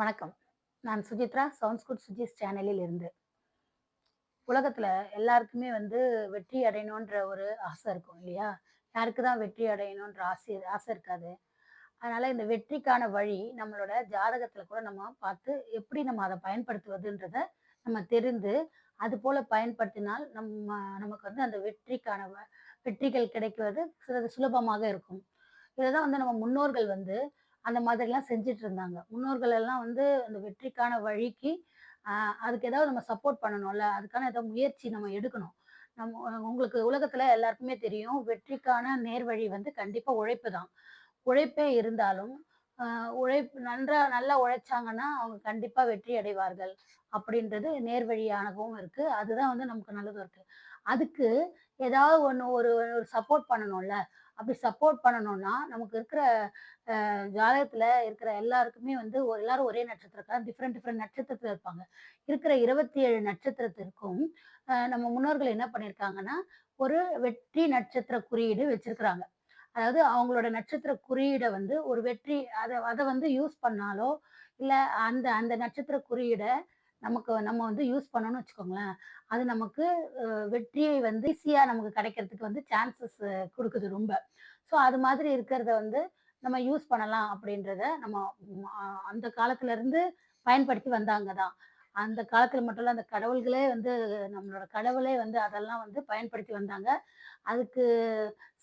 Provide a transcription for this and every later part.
வணக்கம். நான் Suchitra sounds good Suji's சேனலில் இருந்து உலகத்தில் எல்லாருக்குமே வந்து வெற்றி அடையணுன்ற ஒரு ஆசை இருக்கும் இல்லையா? யாருக்கு தான் வெற்றி அடையணுன்ற ஆசை ஆசை இருக்காது. அதனால் இந்த வெற்றிக்கான வழி நம்மளோட ஜாதகத்தில் கூட நம்ம பார்த்து எப்படி நம்ம அதை பயன்படுத்துவதுன்றத நம்ம தெரிந்து அது போல் பயன்படுத்தினால் நம்ம நமக்கு வந்து அந்த வெற்றிக்கான வ- வெற்றிகள் கிடைக்குவது சிறிது சுலபமாக இருக்கும். இதை தான் வந்து நம்ம முன்னோர்கள் வந்து அந்த மாதிரிலாம் செஞ்சுட்டு இருந்தாங்க முன்னோர்கள் எல்லாம் வந்து அந்த வெற்றிக்கான வழிக்கு அதுக்கு ஏதாவது நம்ம சப்போர்ட் பண்ணணும்ல அதுக்கான ஏதாவது முயற்சி நம்ம எடுக்கணும். நம்ம உங்களுக்கு உலகத்துல எல்லாருக்குமே தெரியும் வெற்றிக்கான நேர்வழி வந்து கண்டிப்பா உழைப்பு தான். உழைப்பே இருந்தாலும் உழைப்பு நன்றா நல்லா உழைச்சாங்கன்னா அவங்க கண்டிப்பா வெற்றி அடைவார்கள் அப்படின்றது நேர்வழியானவும் இருக்கு. அதுதான் வந்து நமக்கு நல்லதும் இருக்கு. அதுக்கு ஏதாவது ஒன்று ஒரு ஒரு சப்போர்ட் பண்ணணும்ல அப்படி சப்போர்ட் பண்ணணும்னா நமக்கு இருக்கிற அஹ், ஜாதகத்துல இருக்கிற எல்லாருக்குமே வந்து எல்லாரும் ஒரே நட்சத்திரக்கார டிஃப்ரெண்ட் டிஃப்ரெண்ட் நட்சத்திரத்துல இருப்பாங்க. இருக்கிற இருபத்தி ஏழு நட்சத்திரத்திற்கும் நம்ம முன்னோர்கள் என்ன பண்ணியிருக்காங்கன்னா ஒரு வெற்றி நட்சத்திர குறியீடு வச்சிருக்கிறாங்க. அதாவது அவங்களோட நட்சத்திர குறியீடை வந்து ஒரு வெற்றி அதை அதை வந்து யூஸ் பண்ணாலோ இல்லை அந்த அந்த நட்சத்திர குறியீடை நமக்கு நம்ம வந்து யூஸ் பண்ணோம்னு வச்சுக்கோங்களேன் அது நமக்கு வெற்றியை வந்து ஈஸியாக நமக்கு கிடைக்கிறதுக்கு வந்து சான்சஸ் கொடுக்குது ரொம்ப. ஸோ அது மாதிரி இருக்கிறத வந்து நம்ம யூஸ் பண்ணலாம் அப்படின்றத நம்ம அந்த காலத்துல இருந்து பயன்படுத்தி வந்தாங்க தான். அந்த காலத்துல மட்டும் இல்லை அந்த கடவுள்களே வந்து நம்மளோட கடவுளே வந்து அதெல்லாம் வந்து பயன்படுத்தி வந்தாங்க. அதுக்கு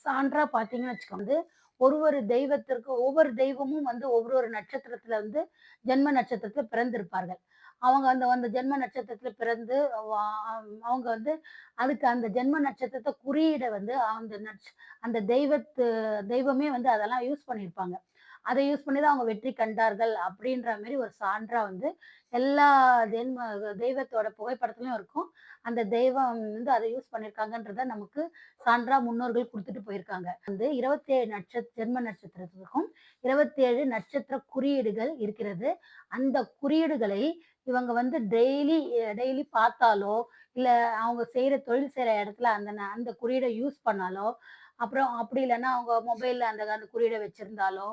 சான்றா பார்த்தீங்கன்னு வச்சுக்கோங்க வந்து ஒரு ஒரு தெய்வத்திற்கு ஒவ்வொரு தெய்வமும் வந்து ஒவ்வொரு ஒரு நட்சத்திரத்துல வந்து ஜென்ம நட்சத்திரத்துல பிறந்திருப்பார்கள். அவங்க அந்த அந்த ஜென்ம நட்சத்திரத்துல பிறந்து வா- அவங்க வந்து அதுக்கு அந்த ஜென்ம நட்சத்திரத்தை குறியீட வந்து அந்த நட்ச அந்த தெய்வத்து தெய்வமே வந்து அதெல்லாம் யூஸ் பண்ணியிருப்பாங்க அதை யூஸ் பண்ணி தான் அவங்க வெற்றி கண்டார்கள் அப்படின்ற மாதிரி ஒரு சான்றா வந்து எல்லா ஜென்ம தெய்வத்தோட புகைப்படத்துலயும் இருக்கும். அந்த தெய்வம் வந்து அதை யூஸ் பண்ணியிருக்காங்கன்றத நமக்கு சான்றா முன்னோர்கள் கொடுத்துட்டு போயிருக்காங்க. வந்து இருபத்தி ஏழு நட்சத்திர ஜென்ம நட்சத்திரத்துக்கும் இருபத்தி ஏழு நட்சத்திர குறியீடுகள் இருக்கிறது. அந்த குறியீடுகளை இவங்க வந்து டெய்லி டெய்லி பார்த்தாலோ இல்லை அவங்க செய்கிற தொழில் செய்கிற இடத்துல அந்த அந்த குறியீடை யூஸ் பண்ணாலோ அப்புறம் அப்படி இல்லைன்னா அவங்க மொபைலில் அந்த அந்த குறியீடை வச்சுருந்தாலோ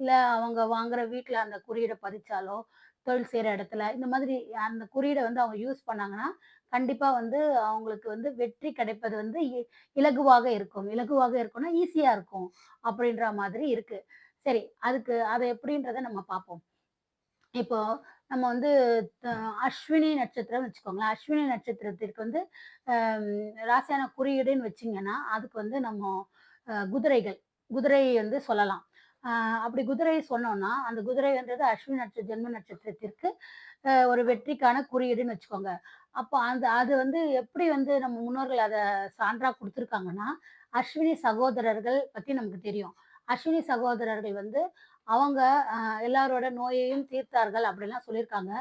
இல்லை அவங்க வாங்குற வீட்டில் அந்த குறியீடை பதிச்சாலோ தொழில் செய்கிற இடத்துல இந்த மாதிரி அந்த குறியீடை வந்து அவங்க யூஸ் பண்ணாங்கன்னா கண்டிப்பாக வந்து அவங்களுக்கு வந்து வெற்றி கிடைப்பது வந்து இ- இலகுவாக இருக்கும். இலகுவாக இருக்கும்னா ஈஸியாக இருக்கும் அப்படின்ற மாதிரி இருக்குது சரி அதுக்கு அதை எப்படின்றத நம்ம பார்ப்போம். இப்போ நம்ம வந்து அஸ்வினி நட்சத்திரம் வச்சுக்கோங்களேன். அஸ்வினி நட்சத்திரத்திற்கு வந்து ராசியான குறியீடுன்னு வச்சிங்கன்னா அதுக்கு வந்து நம்ம குதிரைகள் குதிரை வந்து சொல்லலாம். அப்படி குதிரையை சொன்னோம்னா அந்த குதிரைன்றது அஸ்வினி நட்ச ஜென்ம நட்சத்திரத்திற்கு ஒரு வெற்றிக்கான குறியீடுன்னு வச்சுக்கோங்க. அப்போ அந்த அது வந்து எப்படி வந்து நம்ம முன்னோர்கள் அதை சான்றாக கொடுத்துருக்காங்கன்னா அஸ்வினி சகோதரர்கள் பற்றி நமக்கு தெரியும். அஸ்வினி சகோதரர்கள் வந்து அவங்க எல்லாரோட நோயையும் தீர்த்தார்கள் அப்படிலாம் சொல்லியிருக்காங்க.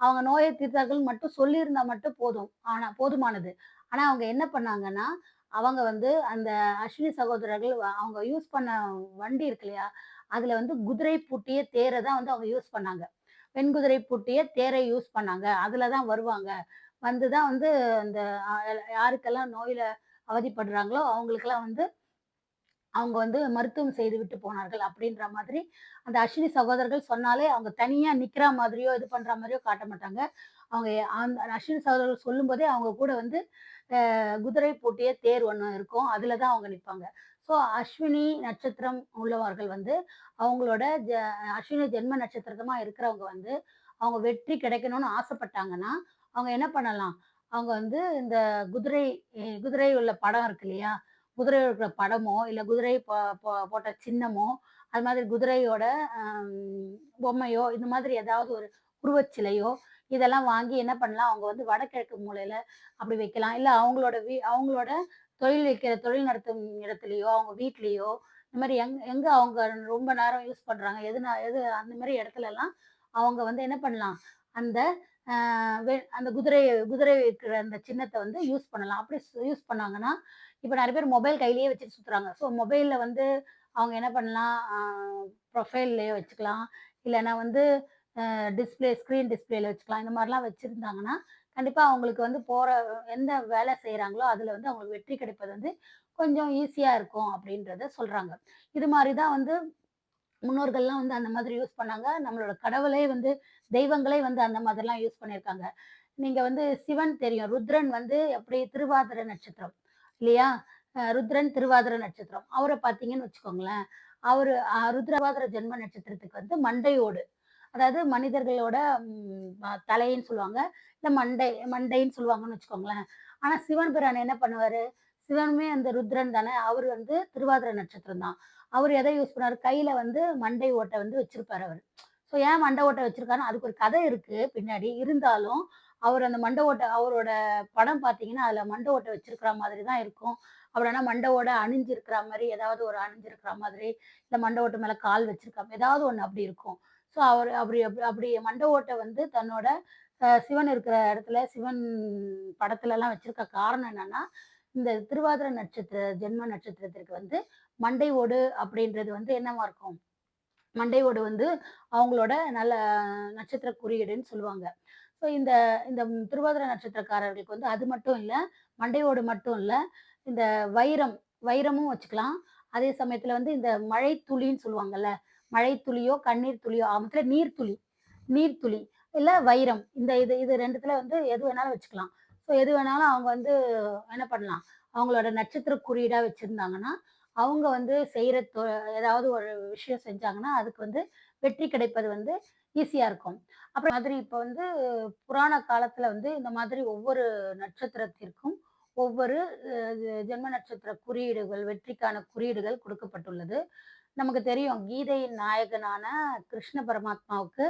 அவங்க நோயை தீர்த்தார்கள் மட்டும் சொல்லியிருந்தா மட்டும் போதும். ஆனா போதுமானது. ஆனா அவங்க என்ன பண்ணாங்கன்னா அவங்க வந்து அந்த அஸ்வினி சகோதரர்கள் அவங்க யூஸ் பண்ண வண்டி இருக்கு இல்லையா அதுல வந்து குதிரை பூட்டிய தேரை தான் வந்து அவங்க யூஸ் பண்ணாங்க. பெண் குதிரை பூட்டிய தேரை யூஸ் பண்ணாங்க. அதுல தான் வருவாங்க. வந்து தான் வந்து அந்த யாருக்கெல்லாம் நோயில அவதிப்படுறாங்களோ அவங்களுக்கெல்லாம் வந்து அவங்க வந்து மருத்துவம் செய்து விட்டு போனார்கள் அப்படின்ற மாதிரி அந்த அஸ்வினி சகோதரர்கள் சொன்னாலே அவங்க தனியா நிக்கிற மாதிரியோ இது பண்ற மாதிரியோ காட்ட மாட்டாங்க. அவங்க அந்த அஸ்வினி சகோதரர்கள் சொல்லும்போதே அவங்க கூட வந்து குதிரை பூட்டிய தேர் ஒன்று இருக்கும். அதுல தான் அவங்க நிற்பாங்க ஸோ அஸ்வினி நட்சத்திரம் உள்ளவர்கள் வந்து அவங்களோட ஜ அஸ்வினி ஜென்ம நட்சத்திரமா இருக்கிறவங்க வந்து அவங்க வெற்றி கிடைக்கணும்னு ஆசைப்பட்டாங்கன்னா அவங்க என்ன பண்ணலாம்? அவங்க வந்து இந்த குதிரை குதிரை உள்ள படம் இருக்கு இல்லையா? குதிரை இருக்கிற படமோ இல்ல குதிரை போ- போட்ட சின்னமோ அது மாதிரி குதிரையோட பொம்மையோ இந்த மாதிரி ஏதாவது ஒரு உருவச்சிலையோ இதெல்லாம் வாங்கி என்ன பண்ணலாம்? அவங்க வந்து வடகிழக்கு மூலையில அப்படி வைக்கலாம். இல்ல அவங்களோட வீ அவங்களோட தொழில் வைக்கிற தொழில் நடத்தும் இடத்துலயோ அவங்க வீட்லயோ இந்த மாதிரி எங் எங்க அவங்க ரொம்ப நேரம் யூஸ் பண்றாங்க? எதுனா எது அந்த மாதிரி இடத்துல எல்லாம் அவங்க வந்து என்ன பண்ணலாம்? அந்த அந்த குதிரை குதிரை இருக்கிற அந்த சின்னத்தை வந்து யூஸ் பண்ணலாம். அப்படி யூஸ் பண்ணாங்கன்னா இப்போ நிறைய பேர் மொபைல் கையிலேயே வச்சுட்டு சுற்றுறாங்க ஸோ மொபைலில் வந்து அவங்க என்ன பண்ணலாம் ப்ரொஃபைல்லையே வச்சுக்கலாம் இல்லைன்னா வந்து டிஸ்பிளே ஸ்க்ரீன் டிஸ்பிளேல வச்சுக்கலாம் இந்த மாதிரிலாம் வச்சுருந்தாங்கன்னா கண்டிப்பாக அவங்களுக்கு வந்து போகிற எந்த வேலை செய்கிறாங்களோ அதில் வந்து அவங்களுக்கு வெற்றி கிடைப்பது வந்து கொஞ்சம் ஈஸியாக இருக்கும் அப்படின்றத சொல்கிறாங்க இது மாதிரி தான் வந்து முன்னோர்கள்லாம் வந்து அந்த மாதிரி யூஸ் பண்ணாங்க. நம்மளோட கடவுளே வந்து தெய்வங்களே வந்து அந்த மாதிரிலாம் யூஸ் பண்ணியிருக்காங்க. நீங்கள் வந்து சிவன் தெரியும். ருத்ரன் வந்து எப்படி திருவாதிர நட்சத்திரம் இல்லையா? ருத்ரன் திருவாதிர நட்சத்திரம். அவரை பார்த்தீங்கன்னு வச்சுக்கோங்களேன், அவர் ருத்ரவாதிர ஜென்ம நட்சத்திரத்துக்கு வந்து மண்டை ஓடு. அதாவது மனிதர்களோட தலைன்னு சொல்லுவாங்க. இல்லை மண்டை மண்டைன்னு சொல்லுவாங்கன்னு வச்சுக்கோங்களேன். ஆனால் சிவன் பிரான் என்ன பண்ணுவாரு? சிவனுமே அந்த ருத்ரன் தானே! அவர் வந்து திருவாதிரை நட்சத்திரம் தான். அவர் எதை யூஸ் பண்ணார் கையில் வந்து மண்டை ஓட்டை வந்து வச்சிருப்பார் அவர் ஸோ ஏன் மண்டை ஓட்டை வச்சிருக்காருன்னு அதுக்கு ஒரு கதை இருக்குது பின்னாடி. இருந்தாலும் அவர் அந்த மண்டை ஓட்ட அவரோட படம் பார்த்தீங்கன்னா, அதில் மண்டை ஓட்ட வச்சிருக்கிற மாதிரி தான் இருக்கும். அவர் ஆனால் மண்டை ஓட அணிஞ்சிருக்கிற மாதிரி ஏதாவது ஒரு அணிஞ்சிருக்கிற மாதிரி, இல்லை மண்டை ஓட்டு மேலே கால் வச்சிருக்காம ஏதாவது ஒன்று அப்படி இருக்கும். ஸோ அவர் அப்படி அப்படி அப்படி மண்டை ஓட்ட வந்து தன்னோட சிவன் இருக்கிற இடத்துல, சிவன் படத்துலலாம் வச்சிருக்க காரணம் என்னன்னா, இந்த திருவாதிர நட்சத்திர ஜென்ம நட்சத்திரத்திற்கு வந்து மண்டை ஓடு அப்படின்றது வந்து என்னவா இருக்கும்? மண்டை ஓடு வந்து அவங்களோட நல்ல நட்சத்திர குறியீடுன்னு சொல்லுவாங்க. ஸோ இந்த இந்த திருவாதிர நட்சத்திரக்காரர்களுக்கு வந்து அது மட்டும் இல்லை மண்டையோடு மட்டும் இல்லை இந்த வைரம் வைரமும் வச்சுக்கலாம். அதே சமயத்தில் வந்து இந்த மழை துளின்னு சொல்லுவாங்கல்ல, மழை துளியோ, கண்ணீர் துளியோ ஆமத்தில் நீர்த்துளி நீர்த்துளி, இல்லை வைரம். இந்த இது இது ரெண்டுத்துல வந்து எது வேணாலும் வச்சுக்கலாம். ஸோ எது வேணாலும் அவங்க வந்து என்ன பண்ணலாம், அவங்களோட நட்சத்திர குறியீடாக வச்சுருந்தாங்கன்னா அவங்க வந்து செய்கிற தொ ஏதாவது ஒரு விஷயம் செஞ்சாங்கன்னா, அதுக்கு வந்து வெற்றி கிடைப்பது வந்து ஈஸியாக இருக்கும். அப்புறம் மாதிரி இப்போ வந்து புராண காலத்தில் வந்து இந்த மாதிரி ஒவ்வொரு நட்சத்திரத்திற்கும் ஒவ்வொரு ஜென்ம நட்சத்திர குறியீடுகள், வெற்றிக்கான குறியீடுகள் கொடுக்கப்பட்டுள்ளது நமக்கு தெரியும் கீதையின் நாயகனான கிருஷ்ண பரமாத்மாவுக்கு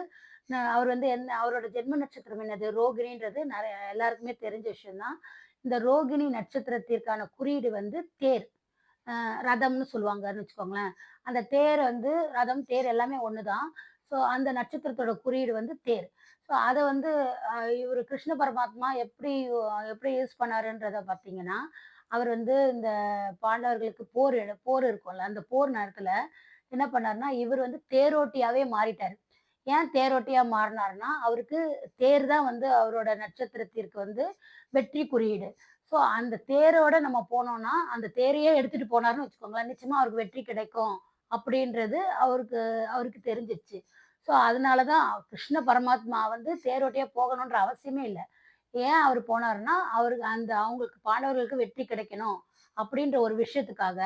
அவர் வந்து என்ன அவரோட ஜென்ம நட்சத்திரம் என்னது? ரோகிணின்றது நிறைய எல்லாருக்குமே தெரிஞ்ச விஷயம் தான். இந்த ரோகிணி நட்சத்திரத்திற்கான குறியீடு வந்து தேர். ரதம்னு சொல்லுவாங்கன்னு வச்சுக்கோங்களேன். அந்த தேர் வந்து ரதம், தேர் எல்லாமே ஒன்று தான். ஸோ அந்த நட்சத்திரத்தோட குறியீடு வந்து தேர். ஸோ அதை வந்து இவர் இவரு கிருஷ்ண பரமாத்மா எப்படி எப்படி யூஸ் பண்ணாருன்றத பார்த்தீங்கன்னா, அவர் வந்து இந்த பாண்டவர்களுக்கு போர் போர் இருக்கும்ல, அந்த போர் நேரத்தில் என்ன பண்ணாருன்னா, இவர் வந்து தேரோட்டியாவே மாறிட்டார் ஏன் தேரோட்டியா மாறினாருன்னா அவருக்கு தேர் தான் வந்து அவரோட நட்சத்திரத்திற்கு வந்து வெற்றி குறியீடு. ஸோ அந்த தேரோட நம்ம போனோம்னா, அந்த தேரையே எடுத்துட்டு போனாருன்னு வச்சுக்கோங்களேன், நிச்சயமா அவருக்கு வெற்றி கிடைக்கும். அப்படின்றது அவருக்கு அவருக்கு தெரிஞ்சிச்சு ஸோ அதனால தான் கிருஷ்ண பரமாத்மா வந்து தேரோட்டையே போகணுன்ற அவசியமே இல்லை ஏன் அவர் போனாருன்னா, அவருக்கு அந்த அவங்களுக்கு பாண்டவர்களுக்கு வெற்றி கிடைக்கணும். அப்படின்ற ஒரு விஷயத்துக்காக,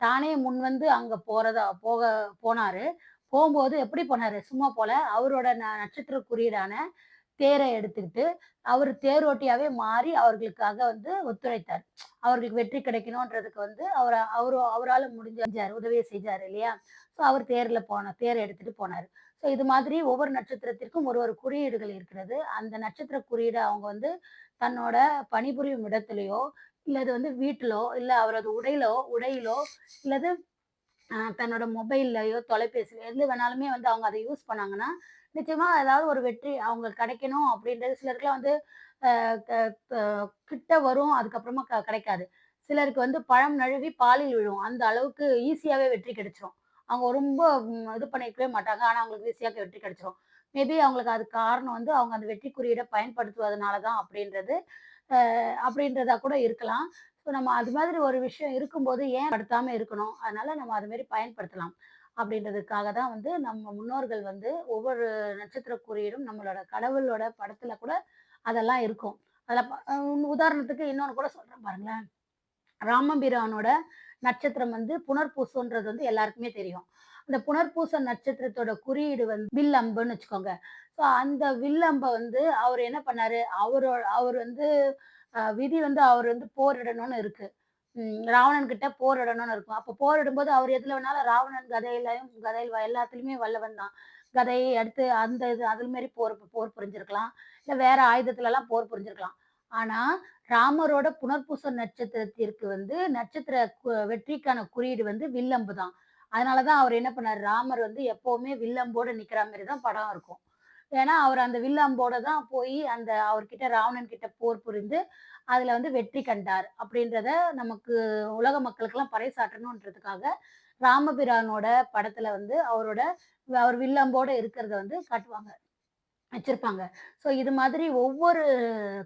தானே முன் வந்து அங்கே போகிறதா போக போனாரு. போகும்போது எப்படி போனாரு? சும்மா போல. அவரோட ந நட்சத்திர குறியீடான தேரை எடுத்துக்கிட்டு, அவர் தேரோட்டியாவே மாறி அவர்களுக்காக வந்து ஒத்துழைத்தார். அவர்களுக்கு வெற்றி கிடைக்கணுன்றதுக்கு வந்து அவர் அவரு அவரால் முடிஞ்சார் உதவியை செஞ்சார் இல்லையா? ஸோ அவர் தேரில் போன தேரை எடுத்துட்டு போனார் ஸோ இது மாதிரி ஒவ்வொரு நட்சத்திரத்திற்கும் ஒரு ஒரு குறியீடுகள் இருக்கிறது. அந்த நட்சத்திர குறியீடு அவங்க வந்து தன்னோட பணிபுரியும் இடத்துலையோ இல்லது வந்து வீட்டிலோ, இல்லை அவரது உடையிலோ உடையிலோ, இல்லது தன்னோட மொபைல்லையோ தொலைபேசியில எது வேணாலுமே வந்து அவங்க அதை யூஸ் பண்ணாங்கன்னா, நிச்சயமா ஏதாவது ஒரு வெற்றி அவங்களுக்கு கிடைக்கணும் அப்படின்றது சிலருக்குலாம் வந்து க கிட்ட வரும். அதுக்கப்புறமா க கிடைக்காது. சிலருக்கு வந்து பழம் நழுவி பாலில் விழும். அந்த அளவுக்கு ஈஸியாவே வெற்றி கிடைச்சிரும். அவங்க ரொம்ப இது பண்ணிக்கவே மாட்டாங்க. ஆனா அவங்களுக்கு ஈஸியாக வெற்றி கிடைச்சிரும். மேபி அவங்களுக்கு அதுக்கு காரணம் வந்து அவங்க அந்த வெற்றி குறியீடை பயன்படுத்துவதனால தான் அப்படின்றது, அப்படின்றதா கூட இருக்கலாம். ஸோ நம்ம அது மாதிரி ஒரு விஷயம் இருக்கும்போது ஏன் படுத்தாம இருக்கணும்? அதனால நம்ம அது மாதிரி பயன்படுத்தலாம். அப்படின்றதுக்காக தான் வந்து நம்ம முன்னோர்கள் வந்து ஒவ்வொரு நட்சத்திர குறியீடும் நம்மளோட கடவுளோட படத்துல கூட அதெல்லாம் இருக்கும். அதில் உதாரணத்துக்கு இன்னொன்று கூட சொல்கிறேன் பாருங்களேன். ராமபிரானோட நட்சத்திரம் வந்து புனர்பூசம்ன்றது வந்து எல்லாருக்குமே தெரியும். அந்த புனர்பூச நட்சத்திரத்தோட குறியீடு வந்து வில்லம்புன்னு வச்சுக்கோங்க. ஸோ அந்த வில்லம்பை வந்து அவர் என்ன பண்ணாரு, அவரோ அவர் வந்து விதி வந்து அவர் வந்து போரிடணும்னு இருக்கு. ராவணன் கிட்ட போரிடணும்னு இருக்கும். அப்ப போரிடும்போது அவர் எதுல வேணாலும் ராவணன் கதையிலையும் கதையில் எல்லாத்துலயுமே வல்லவன் தான். கதையை அடுத்து அந்த இது அது மாரி போர் போர் புரிஞ்சிருக்கலாம். இல்ல வேற ஆயுதத்துலலாம் போர் புரிஞ்சிருக்கலாம். ஆனா, ராமரோட புனர்பூச நட்சத்திரத்திற்கு வந்து நட்சத்திர வெற்றிக்கான குறியீடு வந்து வில்லம்பு தான். அதனால தான் அவர் என்ன பண்ணாரு, ராமர் வந்து எப்பவுமே வில்லம்போட நிக்கிற மாதிரி தான் படம் இருக்கும். ஏன்னா, அவர் அந்த வில் அம்போட தான் போய் அந்த அவர்கிட்ட ராவணன் கிட்ட போர் புரிந்து, அதுல வந்து வெற்றி கண்டார். அப்படின்றத நமக்கு உலக மக்களுக்கெல்லாம் பறைசாற்றணுன்றதுக்காக, ராமபிரானோட படத்துல வந்து அவரோட அவர் வில்லம்போட இருக்கிறத வந்து காட்டுவாங்க. வச்சிருப்பாங்க. ஸோ இது மாதிரி ஒவ்வொரு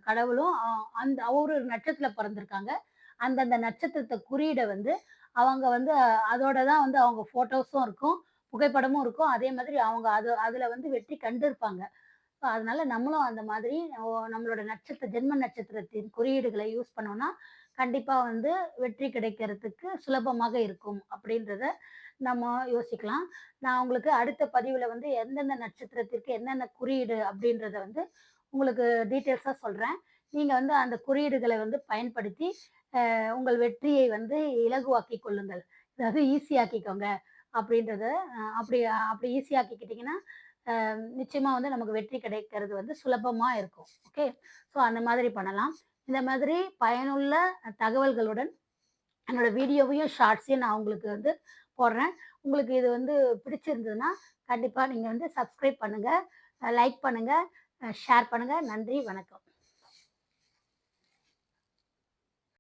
கடவுளும் அந்த ஒரு நட்சத்திரத்துல பிறந்திருக்காங்க. அந்தந்த நட்சத்திரத்தை குறியீட வந்து அவங்க வந்து அதோட தான் வந்து அவங்க ஃபோட்டோஸும் இருக்கும். புகைப்படமும் இருக்கும். அதே மாதிரி அவங்க அது அதில் வந்து வெற்றி கண்டிருப்பாங்க. ஸோ அதனால நம்மளும் அந்த மாதிரி ஓ- நம்மளோட நட்சத்திர ஜென்ம நட்சத்திரத்தின் குறியீடுகளை யூஸ் பண்ணோம்னா கண்டிப்பாக வந்து வெற்றி கிடைக்கிறதுக்கு சுலபமாக இருக்கும் அப்படின்றத நம்ம யோசிக்கலாம். நான் உங்களுக்கு அடுத்த பதிவில் வந்து எந்தெந்த நட்சத்திரத்திற்கு என்னென்ன குறியீடு அப்படின்றத வந்து உங்களுக்கு டீட்டெயில்ஸாக சொல்கிறேன் நீங்கள் வந்து அந்த குறியீடுகளை வந்து பயன்படுத்தி உங்கள் வெற்றியை வந்து இலகுவாக்கி கொள்ளுங்கள். அதாவது ஈஸியாக்கிக்கோங்க அப்படின்றத அப்படி அப்படி ஈஸியாக்கிக்கிட்டிங்கன்னா நிச்சயமாக வந்து நமக்கு வெற்றி கிடைக்கிறது வந்து சுலபமாக இருக்கும். ஓகே ஸோ அந்த மாதிரி பண்ணலாம். இந்த மாதிரி பயனுள்ள தகவல்களுடன் என்னோட வீடியோவையும் ஷார்ட்ஸையும் நான் உங்களுக்கு வந்து போடுறேன். உங்களுக்கு இது வந்து பிடிச்சிருந்ததுன்னா கண்டிப்பாக நீங்கள் வந்து சப்ஸ்கிரைப் பண்ணுங்கள் லைக் பண்ணுங்கள் ஷேர் பண்ணுங்கள் நன்றி வணக்கம்.